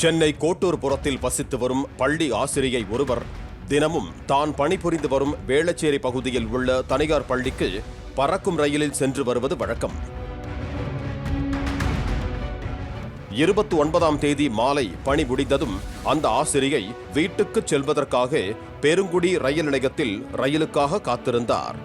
சென்னை கோட்டூர் புறத்தில் வசித்து வரும் பள்ளி ஆசிரியை ஒருவர் தினமும் தான் பணிபுரிந்து வரும் வேளச்சேரி பகுதியில் உள்ள தனியார் பள்ளிக்கு பறக்கும் ரயிலில் சென்று வருவது வழக்கம். இருபத்தி ஒன்பதாம் தேதி மாலை பணி முடிந்ததும் அந்த ஆசிரியை வீட்டுக்கு செல்வதற்காக பெருங்குடி ரயில் நிலையத்தில் ரயிலுக்காக காத்திருந்தார்.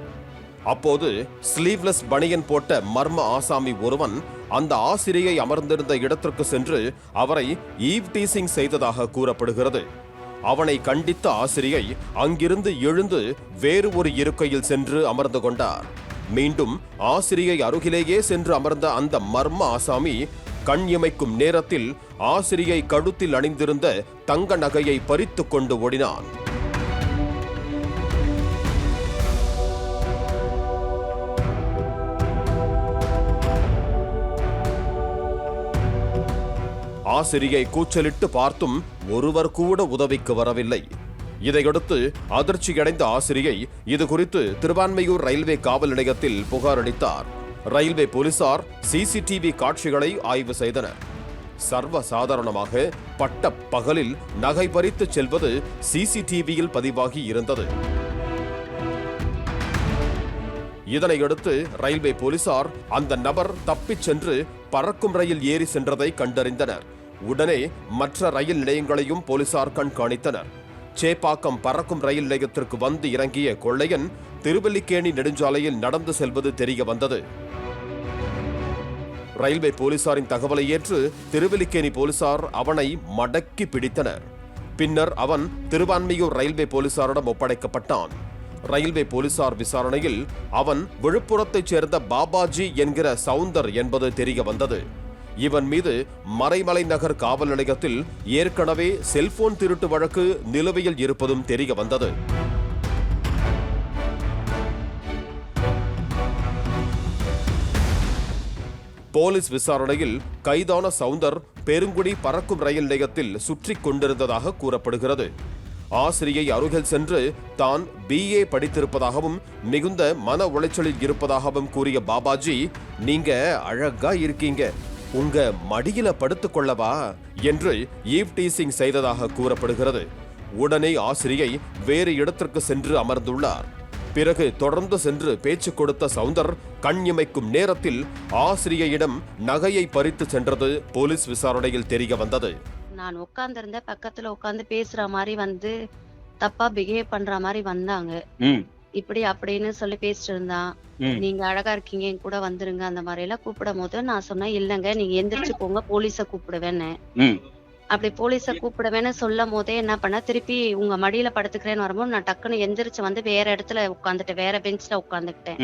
அப்போது ஸ்லீவ்லெஸ் பனியன் போட்ட மர்ம ஆசாமி ஒருவன் அந்த ஆசிரியை அமர்ந்திருந்த இடத்திற்கு சென்று அவரை ஈவ் டீசிங் செய்ததாக கூறப்படுகிறது. அவனை கண்டித்த ஆசிரியை அங்கிருந்து எழுந்து வேறு ஒரு இருக்கையில் சென்று அமர்ந்து கொண்டார். மீண்டும் ஆசிரியை அருகிலேயே சென்று அமர்ந்த அந்த மர்ம ஆசாமி கண் இமைக்கும் நேரத்தில் ஆசிரியை கழுத்தில் அணிந்திருந்த தங்க நகையை பறித்து கொண்டு ஓடினான். ஆசிரியை கூச்சலிட்டு பார்த்தும் ஒருவர் கூட உதவிக்கு வரவில்லை. இதையடுத்து அதிர்ச்சியடைந்த ஆசிரியை இது குறித்து திருவான்மையூர் ரயில்வே காவல் நிலையத்தில் புகார் அளித்தார். ரயில்வே போலீசார் சிசிடிவி காட்சிகளை ஆய்வு செய்தனர். சர்வ சாதாரணமாக பட்ட பகலில் நகை பறித்து செல்வது சிசிடிவியில் பதிவாகி இருந்தது. இதனையடுத்து ரயில்வே போலீசார் அந்த நபர் தப்பிச் சென்று பறக்கும் ரயில் ஏறி சென்றதை கண்டறிந்தனர். உடனே மற்ற ரயில் நிலையங்களையும் போலீசார் கண்காணித்தனர். சேப்பாக்கம் பறக்கும் ரயில் நிலையத்திற்கு வந்து இறங்கிய கொள்ளையன் திருவல்லிக்கேணி நெடுஞ்சாலையில் நடந்து செல்வது தெரிய வந்தது ரயில்வே போலீசாரின் தகவலை ஏற்று திருவல்லிக்கேணி போலீசார் அவனை மடக்கி பிடித்தனர். பின்னர் அவன் திருவான்மையூர் ரயில்வே போலீசாரிடம் ஒப்படைக்கப்பட்டான். ரயில்வே போலீசார் விசாரணையில் அவன் விழுப்புரத்தைச் சேர்ந்த பாபாஜி என்கிற சவுந்தர் என்பது தெரிய வந்தது இவன் மீது மறைமலை நகர் காவல் நிலையத்தில் ஏற்கனவே செல்போன் திருட்டு வழக்கு நிலுவையில் இருப்பதும் தெரிய வந்தது. போலீஸ் விசாரணையில் கைதான சவுந்தர் பெருங்குடி பறக்கும் ரயில் நிலையத்தில் சுற்றி கொண்டிருந்ததாக கூறப்படுகிறது. ஆசிரியை அருகில் சென்று தான் பிஏ படித்திருப்பதாகவும் மிகுந்த மன உளைச்சலில் இருப்பதாகவும் கூறிய பாபாஜி நீங்க அழகா இருக்கீங்க. உங்க மடியில படுத்துக் கொள்ளவா என்று ஈவ் டீசிங் செய்ததாக கூறப்படுகிறது. உடனே ஆசிரியை வேறு இடத்திற்கு சென்று அமர்ந்துள்ளார். பிறகு தொடர்ந்து சென்று பேச்சு கொடுத்த சவுந்தர் கண் இமைக்கும் நேரத்தில் ஆசிரியையிடம் நகையை பறித்து சென்றது போலீஸ் விசாரணையில் தெரிய வந்தது. நான் உட்கார்ந்திருந்த பக்கத்துல உட்கார்ந்து பேசுற மாதிரி வந்து தப்பா பிஹேவ் பண்ற மாதிரி வந்தாங்க. ம். இப்படி அப்படின்னு சொல்லி பேசிட்டு இருந்தான். நீங்க அழகா இருக்கீங்க என் கூட வந்துருங்க அந்த மாதிரி எல்லாம் கூப்பிடும் போது நான் சொன்னேன் இல்லங்க நீங்க எந்திரிச்சு போங்க போலீஸ கூப்பிடுவேன்னு அப்படி போலீஸ கூப்பிடுவேன்னு சொல்லும் போதே என்ன பண்ண திருப்பி உங்க மடியில படுத்துக்கிறேன்னு வரும்போது நான் டக்குன்னு எந்திரிச்சு வந்து வேற இடத்துல உட்காந்துட்டேன் வேற பெஞ்ச்ல உட்காந்துக்கிட்டேன்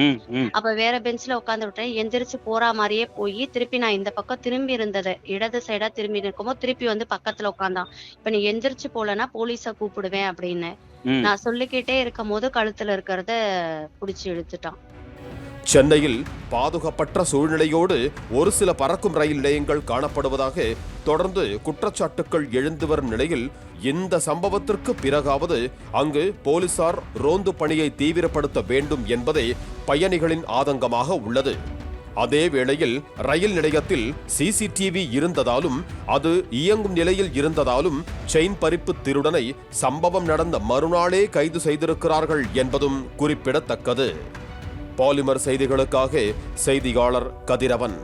அப்ப வேற பெஞ்ச்ல உட்காந்து விட்டேன் எந்திரிச்சு போற மாதிரியே போய் திருப்பி நான் இந்த பக்கம் திரும்பி இருந்தது. இடது சைடா திரும்பி இருக்கும்போது திருப்பி வந்து பக்கத்துல உட்காந்தான் இப்ப நீ எந்திரிச்சு போலன்னா போலீஸ கூப்பிடுவேன் அப்படின்னு. நான் சொல்லிக்கிட்டே இருக்கும் போது கழுத்துல இருக்கிறத புடிச்சு இழுத்துட்டான். சென்னையில் பாதுகாப்பற்ற சூழ்நிலையோடு ஒரு சில பறக்கும் ரயில் நிலையங்கள் காணப்படுவதாக தொடர்ந்து குற்றச்சாட்டுக்கள் எழுந்து வரும் நிலையில் இந்த சம்பவத்திற்கு பிறகாவது அங்கு போலீசார் ரோந்து பணியை தீவிரப்படுத்த வேண்டும் என்பதே பயணிகளின் ஆதங்கமாக உள்ளது. அதே வேளையில் ரயில் நிலையத்தில் சிசிடிவி இருந்ததாலும் அது இயங்கும் நிலையில் இருந்ததாலும் செயின் பறிப்பு திருடனை சம்பவம் நடந்த மறுநாளே கைது செய்திருக்கிறார்கள் என்பதும் குறிப்பிடத்தக்கது. பாலிமர் செய்திகளுக்காக செய்தியாளர் கதிரவன்.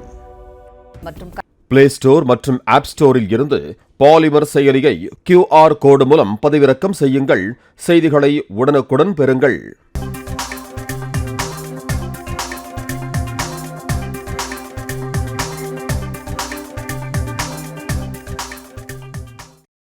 மற்றும் பிளே ஸ்டோர் மற்றும் ஆப் ஸ்டோரில் இருந்து பாலிமர் செயலியை கியூஆர் கோடு மூலம் பதிவிறக்கம் செய்யுங்கள். செய்திகளை உடனுக்குடன் பெறுங்கள்.